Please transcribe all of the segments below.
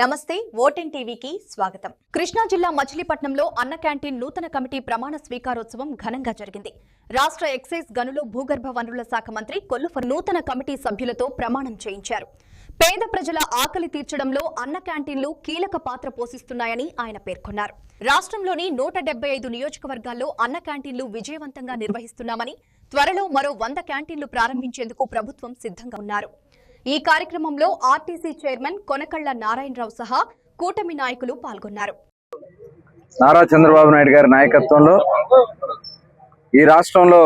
నమస్తే ఓటెన్ టీవీకి స్వాగతం. కృష్ణా జిల్లా మచిలీపట్నంలో అన్న క్యాంటీన్ నూతన కమిటీ ప్రమాణ స్వీకారోత్సవం ఘనంగా జరిగింది. రాష్ట్ర ఎక్సైజ్ గనులు భూగర్భ వనరుల శాఖ మంత్రి కొల్లుఫర్ నూతన కమిటీ సభ్యులతో ప్రమాణం చేయించారు. పేద ప్రజల ఆకలి తీర్చడంలో అన్న క్యాంటీన్లు కీలక పాత్ర పోషిస్తున్నాయని ఆయన పేర్కొన్నారు. రాష్ట్రంలోని నూట ఐదు నియోజకవర్గాల్లో అన్న క్యాంటీన్లు విజయవంతంగా నిర్వహిస్తున్నామని త్వరలో మరో వంద క్యాంటీన్లు ప్రారంభించేందుకు ప్రభుత్వం సిద్ధంగా ఉన్నారు. ఈ కార్యక్రమంలో ఆర్టీసీ చైర్మన్ కొనకళ్ళ నారాయణరావు సహా కూటమి నాయకులు పాల్గొన్నారు. నారా చంద్రబాబు నాయుడు గారి నాయకత్వంలో ఈ రాష్ట్రంలో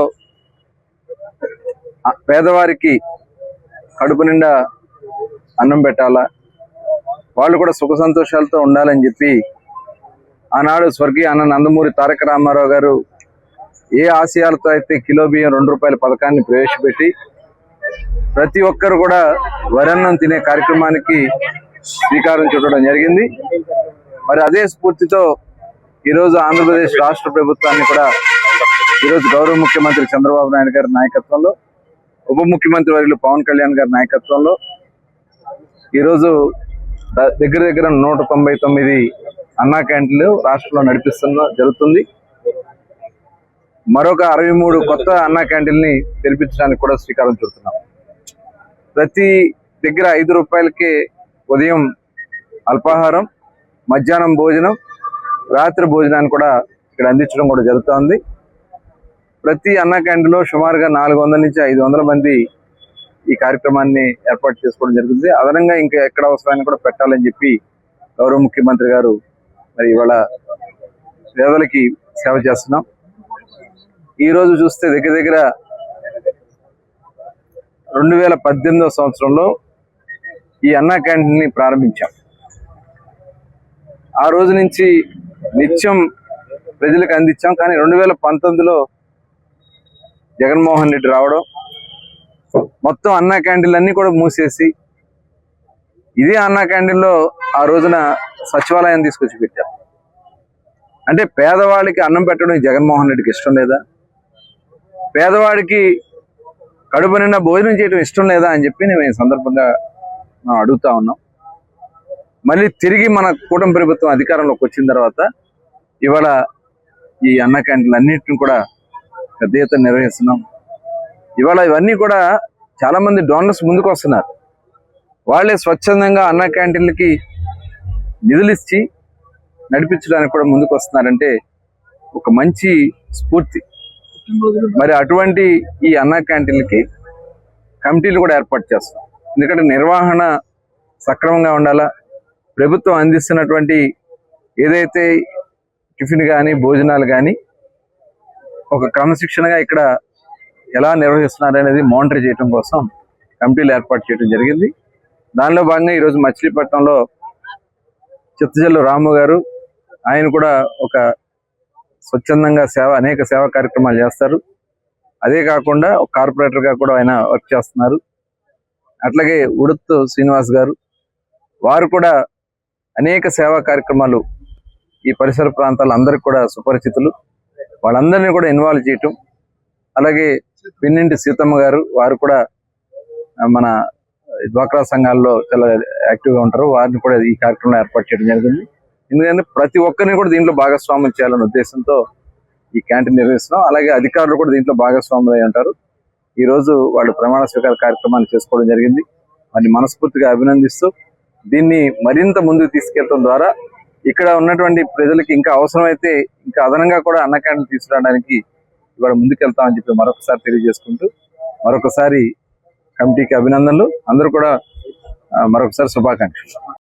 పేదవారికి కడుపు నిండా అన్నం పెట్టాలా? వాళ్ళు కూడా సుఖ సంతోషాలతో ఉండాలని చెప్పి ఆనాడు స్వర్గీయ అన్న నందమూరి తారక రామారావు గారు ఏ ఆశయాలతో అయితే కిలో బియ్యం రెండు రూపాయల పథకాన్ని ప్రవేశపెట్టి ప్రతి ఒక్కరు కూడా వరన్నం తినే కార్యక్రమానికి శ్రీకారం చుట్టడం జరిగింది. మరి అదే స్ఫూర్తితో ఈరోజు ఆంధ్రప్రదేశ్ రాష్ట్ర ప్రభుత్వాన్ని కూడా ఈరోజు గౌరవ ముఖ్యమంత్రి చంద్రబాబు నాయుడు గారి నాయకత్వంలో ఉప ముఖ్యమంత్రి వర్యులు పవన్ కళ్యాణ్ గారి నాయకత్వంలో ఈరోజు ద- దగ్గర దగ్గర నూట తొంభై తొమ్మిది అన్నా క్యాంటీన్లు రాష్ట్రంలో నడిపిస్తున్న జరుగుతుంది. మరొక అరవై మూడు కొత్త అన్నా క్యాంటీన్ని తెరిపించడానికి కూడా శ్రీకారం చుడుతున్నాం. ప్రతి దగ్గర ఐదు రూపాయలకి ఉదయం అల్పాహారం మధ్యాహ్నం భోజనం రాత్రి భోజనాన్ని కూడా ఇక్కడ అందించడం కూడా జరుగుతోంది. ప్రతి అన్న క్యాంటీన్లో సుమారుగా నాలుగు వందల నుంచి ఐదు వందల మంది ఈ కార్యక్రమాన్ని ఏర్పాటు చేసుకోవడం జరుగుతుంది. అదనంగా ఇంకా ఎక్కడ అవసరాన్ని కూడా పెట్టాలని చెప్పి గౌరవ ముఖ్యమంత్రి గారు మరి ఇవాళ పేదలకి సేవ చేస్తున్నాం. ఈ రోజు చూస్తే దగ్గర దగ్గర రెండు వేల పద్దెనిమిదవ సంవత్సరంలో ఈ అన్నా క్యాంటీన్ని ప్రారంభించాం. ఆ రోజు నుంచి నిత్యం ప్రజలకు అందించాం కానీ రెండు వేల పంతొమ్మిదిలో జగన్మోహన్ రెడ్డి రావడం మొత్తం అన్నా క్యాంటీన్లు అన్నీ కూడా మూసేసి ఇదే అన్నా క్యాంటీన్లో ఆ రోజున సచివాలయం తీసుకొచ్చి పెట్టాం. అంటే పేదవాళ్ళకి అన్నం పెట్టడం జగన్మోహన్ రెడ్డికి ఇష్టం లేదా? పేదవాడికి కడుపు నిండా భోజనం చేయడం ఇష్టం లేదా అని చెప్పి మేము ఈ సందర్భంగా మనం అడుగుతా ఉన్నాం. మళ్ళీ తిరిగి మన కూటమి ప్రభుత్వం అధికారంలోకి వచ్చిన తర్వాత ఇవాళ ఈ అన్న క్యాంటీన్లు అన్నింటిని కూడా పెద్ద ఎత్తున నిర్వహిస్తున్నాం. ఇవాళ ఇవన్నీ కూడా చాలామంది డోనర్స్ ముందుకు వస్తున్నారు. వాళ్ళే స్వచ్ఛందంగా అన్న క్యాంటీన్లకి నిధులు ఇచ్చి నడిపించడానికి కూడా ముందుకు వస్తున్నారంటే ఒక మంచి స్ఫూర్తి. మరి అటువంటి ఈ అన్న క్యాంటీన్లకి కమిటీలు కూడా ఏర్పాటు చేస్తాం. ఎందుకంటే నిర్వహణ సక్రమంగా ఉండాలా ప్రభుత్వం అందిస్తున్నటువంటి ఏదైతే టిఫిన్ కానీ భోజనాలు కానీ ఒక క్రమశిక్షణగా ఇక్కడ ఎలా నిర్వహిస్తున్నారు అనేది మానిటర్ చేయడం కోసం కమిటీలు ఏర్పాటు చేయడం జరిగింది. దానిలో భాగంగా ఈరోజు మచిలీపట్నంలో చిత్తజల్లు రాము గారు ఆయన కూడా ఒక స్వచ్ఛందంగా సేవ అనేక సేవా కార్యక్రమాలు చేస్తారు. అదే కాకుండా కార్పొరేటర్గా కార్పొరేటర్గా కూడా ఆయన వర్క్ చేస్తున్నారు. అట్లాగే ఉడుత్తు శ్రీనివాస్ గారు వారు కూడా అనేక సేవా కార్యక్రమాలు ఈ పరిసర ప్రాంతాల అందరికి కూడా సుపరిచితులు. వాళ్ళందరినీ కూడా ఇన్వాల్వ్ చేయటం. అలాగే పిన్నింటి సీతమ్మ గారు వారు కూడా మన డ్వాక్రా సంఘాల్లో చాలా యాక్టివ్గా ఉంటారు. వారిని కూడా ఈ కార్యక్రమంలో ఏర్పాటు చేయడం జరిగింది. ఎందుకంటే ప్రతి ఒక్కరిని కూడా దీంట్లో భాగస్వామ్యం చేయాలనే ఉద్దేశంతో ఈ క్యాంటీన్ నిర్వహిస్తున్నాం. అలాగే అధికారులు కూడా దీంట్లో భాగస్వాములు అయి ఉంటారు. ఈ రోజు వాళ్ళు ప్రమాణ స్వీకార కార్యక్రమాన్ని చేసుకోవడం జరిగింది. వారిని మనస్ఫూర్తిగా అభినందిస్తూ దీన్ని మరింత ముందుకు తీసుకెళ్ళడం ద్వారా ఇక్కడ ఉన్నటువంటి ప్రజలకు ఇంకా అవసరమైతే ఇంకా అదనంగా కూడా అన్న క్యాంటీన్ తీసుకురావడానికి ఇవాళ ముందుకెళ్తామని చెప్పి మరొకసారి తెలియజేసుకుంటూ మరొకసారి కమిటీకి అభినందనలు. అందరూ కూడా మరొకసారి శుభాకాంక్షలు.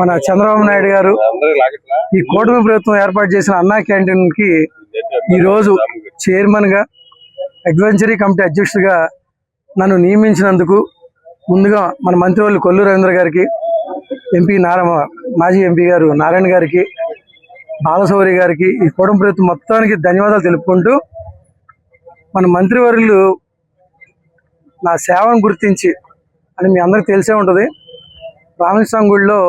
మన చంద్రబాబు నాయుడు గారు ఈ కూటమి ప్రభుత్వం ఏర్పాటు చేసిన అన్నా క్యాంటీన్కి ఈ రోజు చైర్మన్గా అడ్వెంచరీ కమిటీ అధ్యక్షుడిగా నన్ను నియమించినందుకు ముందుగా మన మంత్రివర్యులు కొల్లు రవీంద్ర గారికి ఎంపీ నారాయణ మాజీ ఎంపీ గారు నారాయణ గారికి బాలశౌరి గారికి ఈ కూటమి ప్రభుత్వం మొత్తానికి ధన్యవాదాలు తెలుపుకుంటూ మన మంత్రివర్యులు నా సేవను గుర్తించి అని మీ అందరికి తెలిసే ఉంటుంది. రామకృష్ణ గుడిలో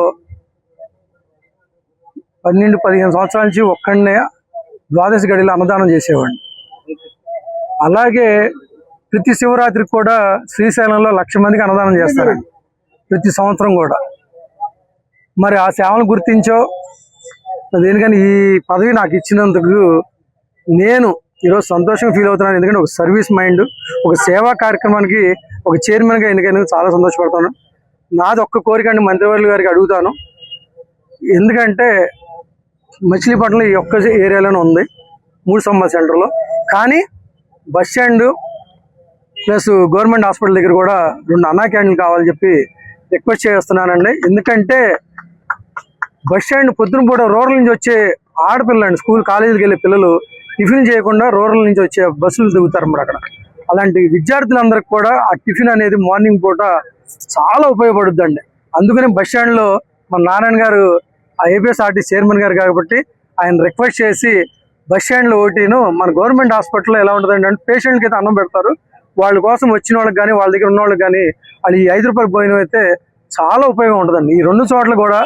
పన్నెండు పదిహేను సంవత్సరాల నుంచి ఒక్కడనే ద్వాదశ గడిలో అన్నదానం చేసేవాడిని. అలాగే ప్రతి శివరాత్రికి కూడా శ్రీశైలంలో లక్ష మందికి అన్నదానం చేస్తారండి. ప్రతి సంవత్సరం కూడా. మరి ఆ సేవలు గుర్తించో? దేనికని ఈ పదవి నాకు ఇచ్చినందుకు నేను ఈరోజు సంతోషంగా ఫీల్ అవుతున్నాను. ఎందుకంటే ఒక సర్వీస్ మైండ్ ఒక సేవా కార్యక్రమానికి ఒక చైర్మన్గా ఎన్నికైనందుకు చాలా సంతోషపడుతాను. నాది ఒక్క కోరిక అండి మంత్రివర్యులు గారికి అడుగుతాను. ఎందుకంటే మచిలీపట్నం ఈ ఒక్క ఏరియాలోనే ఉంది మూడు సంవత్సరాల సెంటర్లో. కానీ bus stand plus government hospital దగ్గర కూడా రెండు అన్నా క్యాంటీన్లు కావాలని చెప్పి రిక్వెస్ట్ చేస్తున్నానండి. ఎందుకంటే బస్ స్టాండ్ పొద్దున పూట రూరల్ నుంచి వచ్చే ఆడపిల్లండి స్కూల్ కాలేజీకి వెళ్ళే పిల్లలు టిఫిన్ చేయకుండా రూరల్ నుంచి వచ్చే బస్సులు దిగుతారు అక్కడ. అలాంటి విద్యార్థులందరికీ కూడా ఆ టిఫిన్ అనేది మార్నింగ్ పూట చాలా ఉపయోగపడుద్దండి. అందుకని బస్ స్టాండ్లో మన నారాయణ గారు ఆ ఏపీఎస్ఆర్టీ చైర్మన్ గారు కాబట్టి ఆయన రిక్వెస్ట్ చేసి బస్ స్టాండ్లో ఓటీను మన గవర్నమెంట్ హాస్పిటల్లో ఎలా ఉంటుందండి అంటే పేషెంట్కి అయితే అన్నం పెడతారు. వాళ్ళ కోసం వచ్చిన వాళ్ళకి కానీ వాళ్ళ దగ్గర ఉన్న వాళ్ళకి కానీ వాళ్ళు ఈ ఐదు రూపాయలు పోయిన అయితే చాలా ఉపయోగం ఉంటుందండి. ఈ రెండు చోట్ల కూడా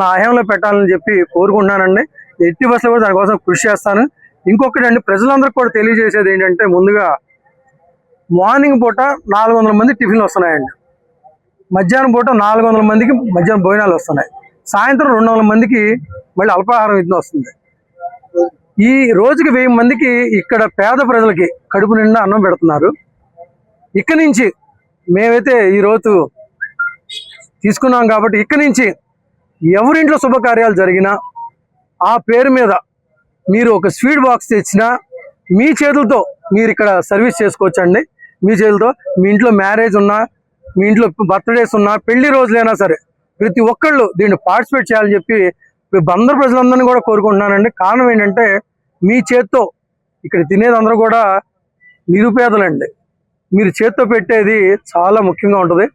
నా ఆయంలో పెట్టాలని చెప్పి కోరుకుంటున్నానండి. ఎట్టి బస్సులో కూడా దానికోసం కృషి చేస్తాను. ఇంకొకటి అండి ప్రజలందరికీ కూడా తెలియజేసేది ఏంటంటే ముందుగా మార్నింగ్ పూట నాలుగు వందల మంది టిఫిన్లు వస్తున్నాయండి. మధ్యాహ్నం పూట నాలుగు వందల మందికి మధ్యాహ్నం భోజనాలు వస్తున్నాయి. సాయంత్రం రెండు వందల మందికి మళ్ళీ అల్పాహారం ఇది వస్తుంది. ఈ రోజుకి వెయ్యి మందికి ఇక్కడ పేద ప్రజలకి కడుపు నిండా అన్నం పెడుతున్నారు. ఇక్కడి నుంచి మేమైతే ఈ రోజు తీసుకున్నాం కాబట్టి ఇక్కడి నుంచి ఎవరింట్లో శుభకార్యాలు జరిగినా ఆ పేరు మీద మీరు ఒక స్వీట్ బాక్స్ తెచ్చినా మీ చేతులతో మీరు ఇక్కడ సర్వీస్ చేసుకోవచ్చండి. మీ చేతులతో మీ ఇంట్లో మ్యారేజ్ ఉన్నా మీ ఇంట్లో బర్త్డేస్ ఉన్నా పెళ్ళి రోజులైనా సరే ప్రతి ఒక్కళ్ళు దీన్ని పార్టిసిపేట్ చేయాలని చెప్పి అందరు ప్రజలందరినీ కూడా కోరుకుంటున్నానండి. కారణం ఏంటంటే మీ చేత్తో ఇక్కడ తినేది కూడా నిరుపేదలండి. మీరు చేత్తో పెట్టేది చాలా ముఖ్యంగా ఉంటుంది.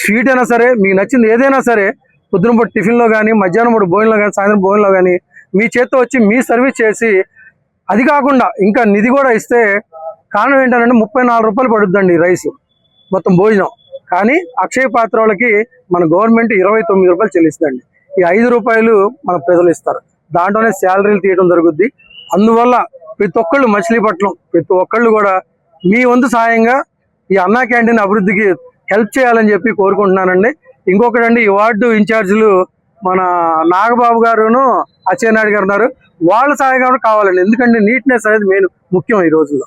స్వీట్ అయినా సరే మీకు నచ్చింది ఏదైనా సరే పొద్దున పూట టిఫిన్లో కానీ మధ్యాహ్నం పూట భోజనంలో కానీ సాయంత్రం భోజనంలో కానీ మీ చేత్తో వచ్చి మీ సర్వీస్ చేసి అది కాకుండా ఇంకా నిధి కూడా ఇస్తే కారణం ఏంటంటే ముప్పై నాలుగు రూపాయలు పడుద్దండి రైస్ మొత్తం భోజనం. కానీ అక్షయ పాత్రలకి మన గవర్నమెంట్ ఇరవై తొమ్మిది రూపాయలు చెల్లిస్తుందండి. ఈ ఐదు రూపాయలు మన ప్రజలు ఇస్తారు. దాంట్లోనే శాలరీలు తీయడం జరుగుద్ది. అందువల్ల ప్రతి ఒక్కళ్ళు మచిలీపట్నం ప్రతి ఒక్కళ్ళు కూడా మీ వంతు సాయంగా ఈ అన్నా క్యాంటీన్ అభివృద్ధికి హెల్ప్ చేయాలని చెప్పి కోరుకుంటున్నానండి. ఇంకొకటండి ఈ వార్డు ఇన్ఛార్జీలు మన నాగబాబు గారును అచ్చెన్నాయుడు గారు ఉన్నారు. వాళ్ళ సహాయం కావాలండి. ఎందుకంటే నీట్నెస్ అనేది మెయిన్ ముఖ్యం ఈ రోజుల్లో.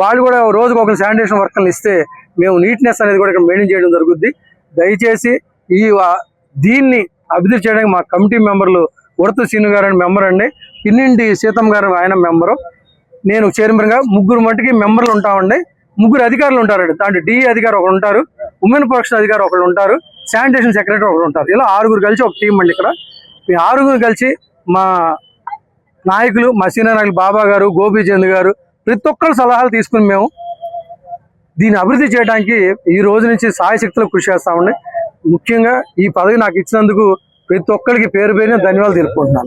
వాళ్ళు కూడా రోజుకు ఒక శానిటేషన్ వర్కర్లు ఇస్తే మేము నీట్నెస్ అనేది కూడా ఇక్కడ మెయింటైన్ చేయడం జరుగుద్ది. దయచేసి ఈ దీన్ని అభివృద్ధి చేయడానికి మా కమిటీ మెంబర్లు ఉడత సీను గారు అని మెంబర్ అండి. పిన్నింటి సీతమ్మ గారు ఆయన మెంబరు. నేను చైర్మన్గా ముగ్గురు మటుకి మెంబర్లు ఉంటామండి. ముగ్గురు అధికారులు ఉంటారండి దాంట్లో డిఈ అధికారి ఒకరు ఉంటారు. ఉమెన్ ప్రొటెక్షన్ అధికారి ఒకరు ఉంటారు. శానిటేషన్ సెక్రటరీ ఒకరు ఉంటారు. ఇలా ఆరుగురు కలిసి ఒక టీం అండి ఇక్కడ. ఈ ఆరుగురు కలిసి మా నాయకులు మా సీనియర్ నాయకులు బాబా గారు గోపీచంద్ గారు ప్రతి ఒక్కరు సలహాలు తీసుకుని మేము దీన్ని అభివృద్ధి చేయడానికి ఈ రోజు నుంచి సాయశక్తులు కృషి చేస్తామండి ముఖ్యంగా ఈ పదవి నాకు ఇచ్చినందుకు ప్రతి ఒక్కరికి పేరు పేరున ధన్యవాదాలు తెలుపుకుంటున్నాను.